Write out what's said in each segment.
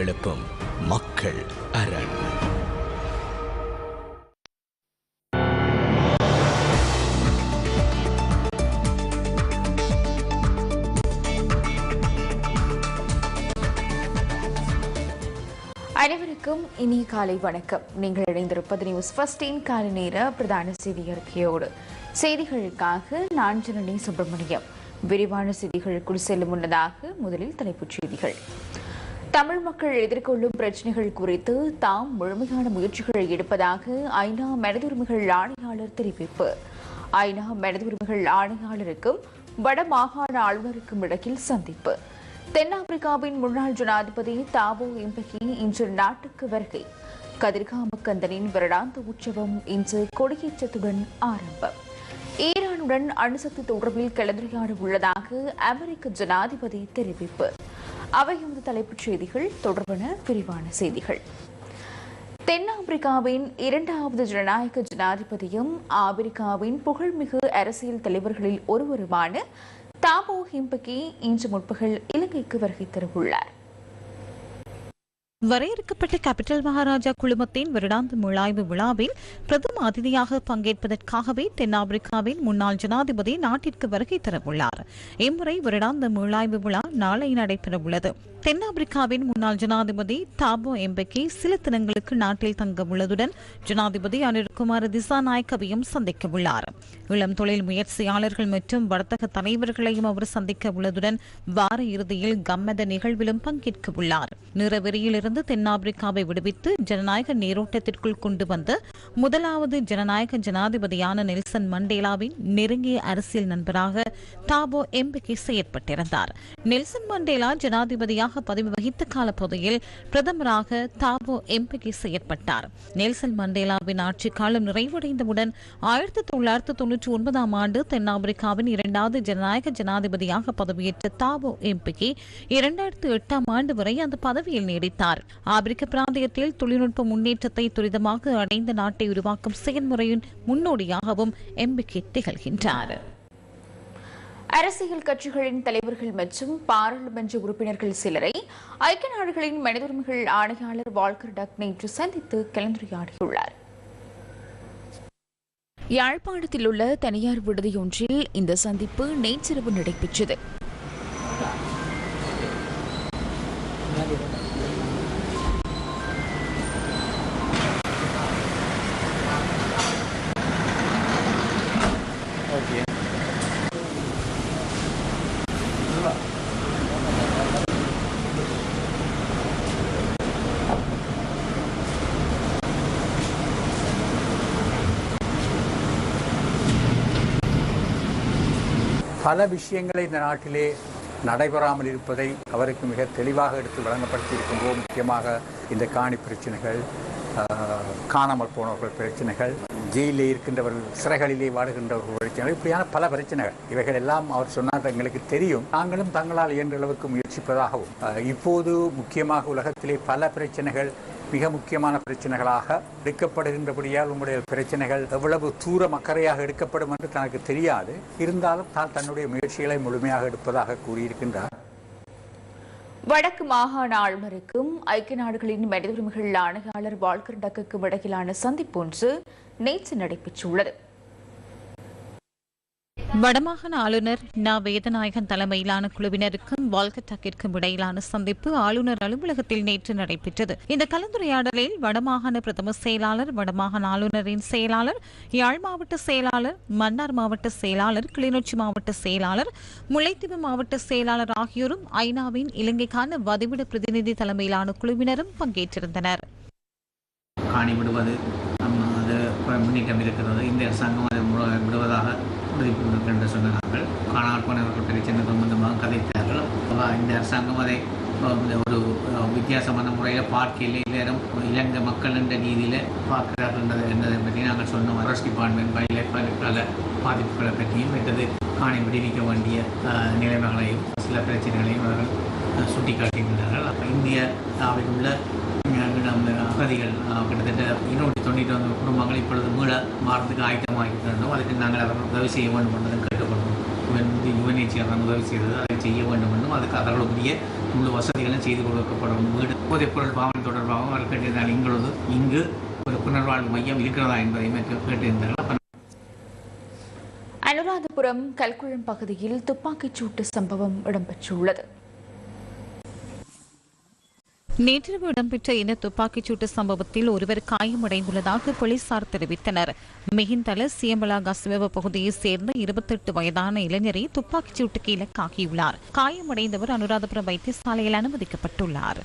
எழுப்பும் மக்கள் அரண். அனைவருக்கும் இனிய காலை வணக்கம். நீங்கள் இணைந்திருப்பது நியூஸ் ஃபர்ஸ்டின் காலை நேர பிரதான செய்தி அறிக்கையோடு செய்திகளுக்காக நான் ஜனனி சுப்பிரமணியம். விரிவான செய்திகளுக்குள் செல்லும் முன்னதாக முதலில் தலைப்புச் செய்திகள். தமிழ் மக்கள் எதிர்கொள்ளும் பிரச்சினைகள் குறித்து தாம் முழுமையான முயற்சிகளை எடுப்பதாக ஐநா மனிதுரிமைகள் ஆணையாளர் தெரிவிப்பு. ஐநா மனிதுரிமைகள் ஆணையாளருக்கும் வட மாகாண ஆளுநருக்கும் இடையில் சந்திப்பு. தென்னாப்பிரிக்காவின் முன்னாள் ஜனாதிபதி தாபோ இம்பகி இன்று நாட்டுக்கு வருகை. கதிர்காம கந்தனின் வருடாந்த உற்சவம் இன்று கொடியேற்றத்துடன் ஆரம்பம். ஈரானுடன் அணுசக்தி தொடர்பில் கலந்துரையாட உள்ளதாக அமெரிக்க ஜனாதிபதி தெரிவிப்பு. அவையொரு தலைப்புச் செய்திகள் தொடர்பான விரிவான செய்திகள். தென்னாப்பிரிக்காவின் இரண்டாவது ஜனநாயக ஜனாதிபதியும் ஆப்பிரிக்காவின் புகழ்மிகு அரசியல் தலைவர்களில் ஒருவருமான தாபோ ஹிம்பகி இன்று முற்பகல் இலங்கைக்கு வருகை தரவுள்ளார். வரையறுக்கப்பட்ட கேபிட்டல் மகாராஜா குழுமத்தின் வருடாந்த முழாய்வு விழாவில் பிரதம அதிதியாக பங்கேற்பதற்காகவே தென்னாப்பிரிக்காவின் முன்னாள் ஜனாதிபதி நாட்டிற்கு வருகை தரவுள்ளார். இம்முறை வருடாந்த முழாய்வு விழா நாளை நடைபெறவுள்ளது. தென்னாப்பிரிக்காவின் முன்னாள் ஜனாதிபதி தாபோ எம்பெக்கி சில தினங்களுக்கு நாட்டில் தங்க உள்ளதுடன் ஜனாதிபதி அனில்குமார் திசாநாயக்கவையும் சந்திக்க உள்ளார் இளம் தொழில் முயற்சியாளர்கள் மற்றும் வர்த்தக தலைவர்களையும் அவர் சந்திக்க உள்ளதுடன் வார இறுதியில் கம்மத நிகழ்விலும் பங்கேற்க உள்ளார் நிறவெறியிலிருந்து தென்னாப்பிரிக்காவை விடுவித்து ஜனநாயக நீரோட்டத்திற்குள் கொண்டு வந்து முதலாவது ஜனநாயக ஜனாதிபதியான நெல்சன் மண்டேலாவின் நெருங்கிய அரசியல் நண்பராக டாபோ எம்பெக்கி செயற்பட்டிருந்தார். நெல்சன் மண்டேலா ஜனாதிபதியாக பதவி வகித்த காலப்பகுதியில் பிரதமராக தாபோ எம்பெக்கி செயற்பட்டார். நெல்சன் மண்டேலாவின் ஆட்சி காலம் நிறைவடைந்தவுடன் ஆயிரத்தி தொள்ளாயிரத்தி தொன்னூற்றி ஒன்பதாம் ஆண்டு தென்னாப்பிரிக்காவின் இரண்டாவது ஜனநாயக ஜனாதிபதியாக பதவியேற்ற தாபோ எம்பிக்கு இரண்டாயிரத்தி எட்டாம் ஆண்டு வரை அந்த பதவியில் நீடித்தார். ஆப்பிரிக்க பிராந்தியத்தில் தொழில்நுட்ப முன்னேற்றத்தை துரிதமாக அடைந்த நாட்டை உருவாக்கும் செயல்முறையின் முன்னோடியாகவும் எம்பிக்கை திகழ்கின்றார். அரசியல் கட்சிகளின் தலைவர்கள் மற்றும் பாராளுமன்ற உறுப்பினர்கள் சிலரை ஐக்கிய நாடுகளின் மனித உரிமைகள் ஆணையாளர் வால்கர் டக் நேற்று சந்தித்து கலந்துரையாடியுள்ளார். யாழ்ப்பாணத்தில் உள்ள தனியார் விடுதியொன்றில் இந்த சந்திப்பு நேற்றிரவு நடைபெற்றது. பல விஷயங்களை இந்த நாட்டிலே நடைபெறாமல் இருப்பதை அவருக்கு மிக தெளிவாக எடுத்து வழங்கப்படுத்தியிருக்கின்றோம் முக்கியமாக இந்த காணி பிரச்சனைகள் காணாமல் போனவர்கள் பிரச்சனைகள் ஜெயிலில் இருக்கின்றவர்கள் சிறைகளிலே வாடுகின்றவர்கள் பிரச்சனைகள் இப்படியான பல பிரச்சனைகள். இவைகள் எல்லாம் அவர் சொன்னார் எங்களுக்கு தெரியும். நாங்களும் தங்களால் இயன்ற அளவுக்கு முயற்சிப்பதாகவும் இப்போது முக்கியமாக உலகத்திலே பல பிரச்சனைகள் மிக முக்கியமான பிரச்சனைகளாக எடுக்கப்படுகின்றபடியால் உங்களுடைய பிரச்சனைகள் எவ்வளவு தூரம் அக்கறையாக எடுக்கப்படும் என்று தனக்கு தெரியாது. இருந்தாலும் தான் தன்னுடைய முயற்சிகளை முழுமையாக எடுப்பதாக கூறியிருக்கின்றார். வடக்கு மாகாண ஆளுநருக்கும் ஐக்கிய நாடுகளின் மனித உரிமைகள் ஆணையாளர் வால்கர் டக்குக்கும் இடையிலான சந்திப்பு ஒன்று நேற்று நடைபெற்றுள்ளது. வடமாகாண ஆளுநர் ந. வேதநாயகன் தலைமையிலான குழுவினருக்கும் வால்கட்டாக்கிற்கும் இடையிலான சந்திப்பு ஆளுநர் அலுவலகத்தில் நேற்று நடைபெற்றது. இந்த கலந்துரையாடலில் வடமாகாண பிரதம செயலாளர் வடமாகாண ஆளுநரின் செயலாளர் யாழ் மாவட்ட செயலாளர் மன்னார் மாவட்ட செயலாளர் கிளிநொச்சி மாவட்ட செயலாளர் முல்லைத்தீவு மாவட்ட செயலாளர் ஆகியோரும் ஐநாவின் இலங்கைக்கான வதிவிட பிரதிநிதி தலைமையிலான குழுவினரும் பங்கேற்றிருந்தனர் விடுவது நம்ம அது ஒரு முன்னேற்றம் இருக்கிறது இந்த அரசாங்கம் அதை விடுவதாக உறுதி என்று சொன்னார்கள். காணாமல் போனவர்கள் பிரச்சனை சம்பந்தமாக கதைத்தார்கள். இந்த அரசாங்கம் அதை ஒரு வித்தியாசமான முறையில் பார்க்கையில் எல்லாரும் இலங்கை மக்கள் என்ற ரீதியில் பார்க்கிறார்கள் என்பதை என்பதை பற்றி நாங்கள் சொன்னோம். அரசு டிபார்ட்மெண்ட் பயில பாதிப்புகளை பற்றியும் மற்றது காணி விடுவிக்க வேண்டிய நிலைமைகளையும் சில பிரச்சனைகளையும் அவர்கள் அஹ், சுட்டிக்காட்டுகின்றார்கள் அப்ப இந்தியாவில் உள்ள அகதிகள் கிட்டத்தட்ட இருநூற்றி தொண்ணூற்றி வந்த குடும்பங்கள் இப்பொழுது மீள ஆயத்தமாக ஆயத்தமாகின்றோம் அதுக்கு நாங்கள் அவர் உதவி செய்ய வேண்டும் என்றும் கேட்டுக்கொண்டோம் யுஎன் யுஎன்ஹெச்சிஆர் உதவி செய்தது அதை செய்ய வேண்டும் என்றும் அதுக்கு அவர்களுக்குரிய முழு வசதிகளும் செய்து கொடுக்கப்படும் வீடு. போதைப் பொருள் பாவனை தொடர்பாகவும் அவர் கேட்டிருந்தால் எங்களது இங்கு ஒரு புனர்வாழ்வு மையம் இருக்கிறதா என்பதையுமே கேட்டிருந்தார்கள். அப்ப அனுராதபுரம் கல்குளம் பகுதியில் துப்பாக்கிச் சூட்டு சம்பவம் இடம்பெற்றுள்ளது. நேற்றிரவு இடம்பெற்ற இன துப்பாக்கிச் சூட்டு சம்பவத்தில் ஒருவர் காயமடைந்துள்ளதாக போலீசார் தெரிவித்தனர். மிகிந்தல சியம்பலாகா சிவவ பகுதியைச் சேர்ந்த இருபத்தெட்டு வயதான இளைஞரை துப்பாக்கிச் சூட்டுக்கு இலக்காகியுள்ளார். காயமடைந்தவர் அனுராதபுரம் வைத்தியசாலையில் அனுமதிக்கப்பட்டுள்ளார்.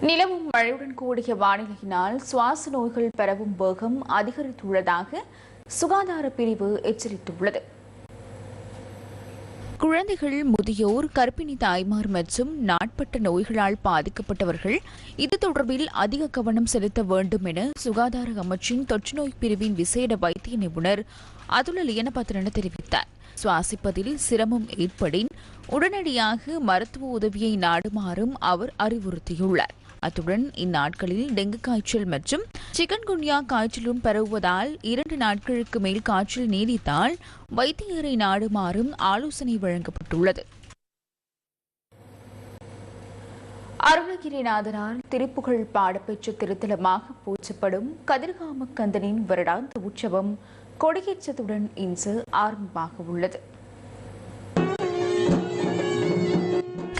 நிலவும் மழையுடன் கூடிய வானிலையினால் சுவாச நோய்கள் பரவும் வேகம் அதிகரித்துள்ளதாக சுகாதார பிரிவு எச்சரித்துள்ளது. குழந்தைகள் முதியோர் கர்ப்பிணி தாய்மார் மற்றும் நாட்பட்ட நோய்களால் பாதிக்கப்பட்டவர்கள் இது தொடர்பில் அதிக கவனம் செலுத்த வேண்டும் என சுகாதார அமைச்சின் தொற்றுநோய் பிரிவின் விசேட வைத்திய நிபுணர் அதுல லியனபத்திரன தெரிவித்தார். சுவாசிப்பதில் சிரமம் ஏற்படின் உடனடியாக மருத்துவ உதவியை நாடுமாறும் அவர் அறிவுறுத்தியுள்ளார். அத்துடன் இந்நாட்களில் டெங்கு காய்ச்சல் மற்றும் சிக்கன்குன்யா காய்ச்சலும் பரவுவதால் இரண்டு நாட்களுக்கு மேல் காய்ச்சல் நீடித்தால் வைத்தியரை நாடுமாறும் ஆலோசனை வழங்கப்பட்டுள்ளது. அருணகிரிநாதனால் திருப்புகழ் பாடப்பெற்ற திருத்தலமாக போற்றப்படும் கதிர்காம கந்தனின் வருடாந்த உற்சவம் கொடியேற்றத்துடன் இன்று ஆரம்பமாக உள்ளது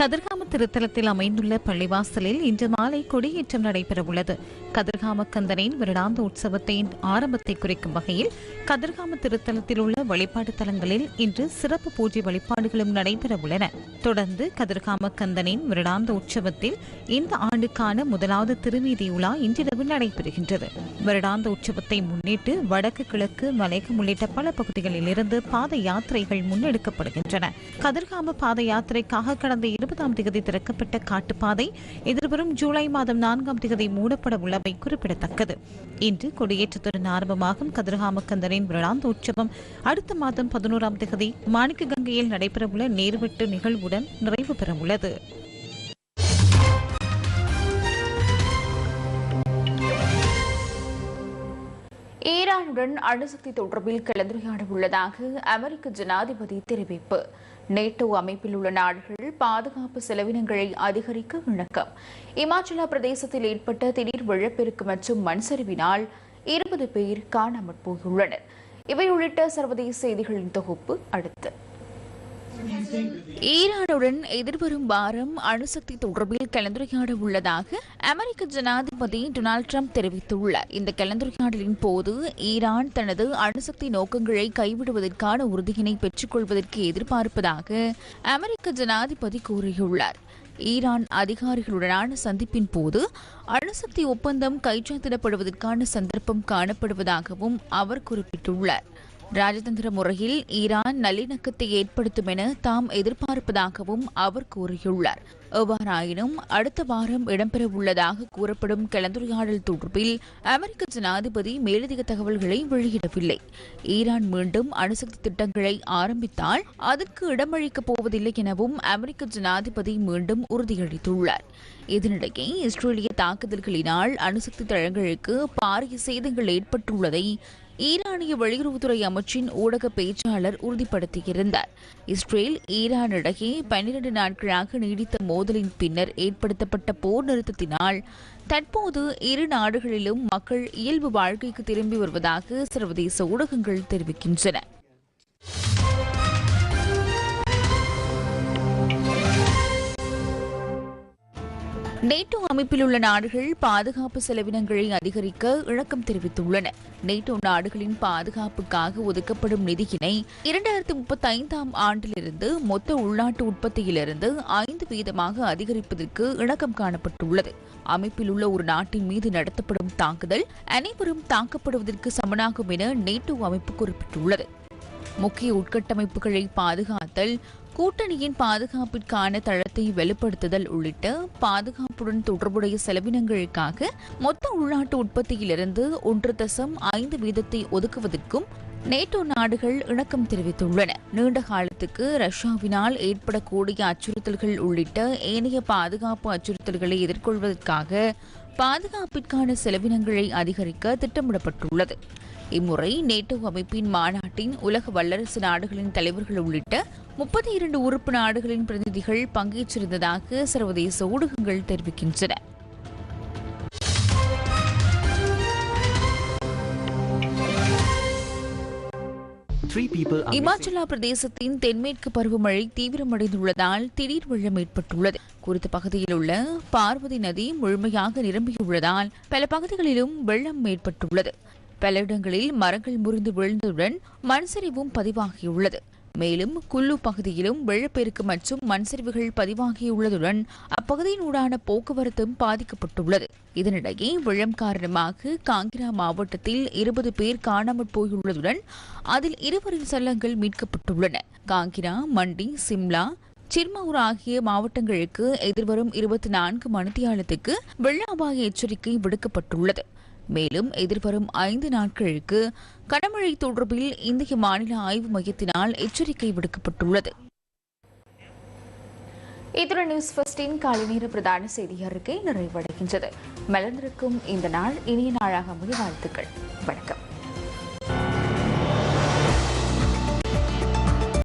கதிர்காம திருத்தலத்தில் அமைந்துள்ள பள்ளிவாசலில் இன்று மாலை கொடியேற்றம் நடைபெறவுள்ளது. கதிர்காம கந்தனின் வருடாந்த உற்சவத்தின் ஆரம்பத்தை குறிக்கும் வகையில் கதிர்காம திருத்தலத்தில் உள்ள வழிபாட்டு தலங்களில் இன்று சிறப்பு பூஜை வழிபாடுகளும் நடைபெறவுள்ளன தொடர்ந்து கதிர்காமக்கந்தனின் வருடாந்த உற்சவத்தில் இந்த ஆண்டுக்கான முதலாவது திருவீதி உலா இன்றிரவு நடைபெறுகின்றது. வருடாந்த உற்சவத்தை முன்னிட்டு வடக்கு கிழக்கு மலைக்கு உள்ளிட்ட பல பகுதிகளிலிருந்து பாத யாத்திரைகள் முன்னெடுக்கப்படுகின்றன. கதிர்காம பாத யாத்திரைக்காக கடந்த இருபதாம் தேதி திறக்கப்பட்ட காட்டுப்பாதை எதிர்வரும் ஜூலை மாதம் நான்காம் தேதி மூடப்பட உள்ளமை குறிப்பிடத்தக்கது. இன்று கொடியேற்றத்துடன் ஆரம்பமாகும் கதிர்காம விழாந்த உற்சவம் அடுத்த மாதம் பதினோராம் தேதி மாணிக்க கங்கையில் நடைபெறவுள்ள நேர்வெட்டு நிகழ்வுடன் நிறைவு பெறவுள்ளது. ஈரானுடன் அணுசக்தி தொடர்பில் கலந்துரையாட உள்ளதாக அமெரிக்க ஜனாதிபதி தெரிவிப்பு. நேட்டோ அமைப்பில் உள்ள நாடுகள் பாதுகாப்பு செலவினங்களை அதிகரிக்க இணக்கம் இமாச்சல பிரதேசத்தில் ஏற்பட்ட திடீர் வெள்ளப்பெருக்கு மற்றும் மண் சரிவினால் இருபது பேர் காணாமற் போயுள்ளனர் இவை உள்ளிட்ட சர்வதேச செய்திகளின் தொகுப்பு அடுத்து. ஈரானுடன் எதிர்வரும் வாரம் அணுசக்தி தொடர்பில் கலந்துரையாட உள்ளதாக அமெரிக்க ஜனாதிபதி டொனால்ட் ட்ரம்ப் தெரிவித்துள்ளார். இந்த கலந்துரையாடலின் போது ஈரான் தனது அணுசக்தி நோக்கங்களை கைவிடுவதற்கான உறுதியினை பெற்றுக்கொள்வதற்கு எதிர்பார்ப்பதாக அமெரிக்க ஜனாதிபதி கூறியுள்ளார். ஈரான் அதிகாரிகளுடனான சந்திப்பின் போது அணுசக்தி ஒப்பந்தம் கைச்சாத்திடப்படுவதற்கான சந்தர்ப்பம் காணப்படுவதாகவும் அவர் குறிப்பிட்டுள்ளார். ராஜதந்திர முறையில் ஈரான் நல்லிணக்கத்தை ஏற்படுத்தும் என தாம் எதிர்பார்ப்பதாகவும் அவர் கூறியுள்ளார். எவ்வாறாயினும் அடுத்த வாரம் இடம்பெறவுள்ளதாக கூறப்படும் கலந்துரையாடல் தொடர்பில் அமெரிக்க ஜனாதிபதி மேலதிக தகவல்களை வெளியிடவில்லை. ஈரான் மீண்டும் அணுசக்தி திட்டங்களை ஆரம்பித்தால் அதற்கு இடமளிக்கப் போவதில்லை எனவும் அமெரிக்க ஜனாதிபதி மீண்டும் உறுதியளித்துள்ளார். இதனிடையே இஸ்ரேலிய தாக்குதல்களினால் அணுசக்தி தளங்களுக்கு பாரிய சேதங்கள் ஏற்பட்டுள்ளதை ஈரானிய வெளியுறவுத்துறை அமைச்சின் ஊடக பேச்சாளர் உறுதிப்படுத்தியிருந்தார். இஸ்ரேல் ஈரான் இடையே பன்னிரண்டு நாட்களாக நீடித்த மோதலின் பின்னர் ஏற்படுத்தப்பட்ட போர் நிறுத்தத்தினால் தற்போது இரு நாடுகளிலும் மக்கள் இயல்பு வாழ்க்கைக்கு திரும்பி வருவதாக சர்வதேச ஊடகங்கள் தெரிவிக்கின்றன. நேட்டோ அமைப்பில் உள்ள நாடுகள் பாதுகாப்பு செலவினங்களை அதிகரிக்க இணக்கம் தெரிவித்துள்ளன. நேட்டோ நாடுகளின் பாதுகாப்புக்காக ஒதுக்கப்படும் நிதியினை இரண்டாயிரத்தி முப்பத்தி ஐந்தாம் ஆண்டிலிருந்து மொத்த உள்நாட்டு உற்பத்தியிலிருந்து ஐந்து வீதமாக அதிகரிப்பதற்கு இணக்கம் காணப்பட்டுள்ளது. அமைப்பில் உள்ள ஒரு நாட்டின் மீது நடத்தப்படும் தாக்குதல் அனைவரும் தாக்கப்படுவதற்கு சமனாகும் என நேட்டோ அமைப்பு குறிப்பிட்டுள்ளது. முக்கிய உட்கட்டமைப்புகளை பாதுகாத்தல் கூட்டணியின் பாதுகாப்பிற்கான தளத்தை வெளிப்படுத்துதல் உள்ளிட்ட பாதுகாப்புடன் தொடர்புடைய செலவினங்களுக்காக மொத்த உள்நாட்டு உற்பத்தியிலிருந்து ஒன்று தசம் ஐந்து வீதத்தை ஒதுக்குவதற்கும் நேட்டோ நாடுகள் இணக்கம் தெரிவித்துள்ளன. நீண்ட காலத்துக்கு ரஷ்யாவினால் ஏற்படக்கூடிய அச்சுறுத்தல்கள் உள்ளிட்ட ஏனைய பாதுகாப்பு அச்சுறுத்தல்களை எதிர்கொள்வதற்காக பாதுகாப்பிற்கான செலவினங்களை அதிகரிக்க திட்டமிடப்பட்டுள்ளது. இம்முறை நேட்டோ அமைப்பின் மாநாட்டின் உலக வல்லரசு நாடுகளின் தலைவர்கள் உள்ளிட்ட முப்பத்தி இரண்டு உறுப்பு நாடுகளின் பிரதிநிதிகள் பங்கேற்றிருந்ததாக சர்வதேச ஊடகங்கள் தெரிவிக்கின்றன. இமாச்சல பிரதேசத்தின் தென்மேற்கு பருவமழை தீவிரமடைந்துள்ளதால் திடீர் வெள்ளம் ஏற்பட்டுள்ளது. குறித்த பகுதியில் உள்ள பார்வதி நதி முழுமையாக நிரம்பியுள்ளதால் பல பகுதிகளிலும் வெள்ளம் ஏற்பட்டுள்ளது. பல இடங்களில் மரங்கள் முறிந்து விழுந்ததுடன் மண் சரிவும் பதிவாகியுள்ளது. மேலும் குல்லு பகுதியிலும் வெள்ளப்பெருக்கு மற்றும் மண் சரிவுகள் பதிவாகியுள்ளதுடன் அப்பகுதியினூடான போக்குவரத்தும் பாதிக்கப்பட்டுள்ளது. இதனிடையே வெள்ளம் காரணமாக காங்கிரா மாவட்டத்தில் இருபது பேர் காணாமற் போயுள்ளதுடன் அதில் இருவரின் சல்லங்கள் மீட்கப்பட்டுள்ளன. காங்கிரா மண்டி சிம்லா சிர்மவுர் ஆகிய மாவட்டங்களுக்கு எதிர்வரும் இருபத்தி நான்கு மணித்தியாலத்துக்கு வெள்ள அபாய எச்சரிக்கை விடுக்கப்பட்டுள்ளது. மேலும் எதிர்வரும் ஐந்து நாட்களுக்கு கனமழை தொடர்பில் இந்திய மாநில ஆய்வு மையத்தினால் எச்சரிக்கை விடுக்கப்பட்டுள்ளது. இத்துடன் நியூஸ் ஃபர்ஸ்டின் காலை நேர பிரதான செய்தி அறிக்கை நிறைவடைகின்றது. மலர்ந்திருக்கும் இந்த நாள் இனிய நாளாக அமைய வாழ்த்துக்கள். வணக்கம்.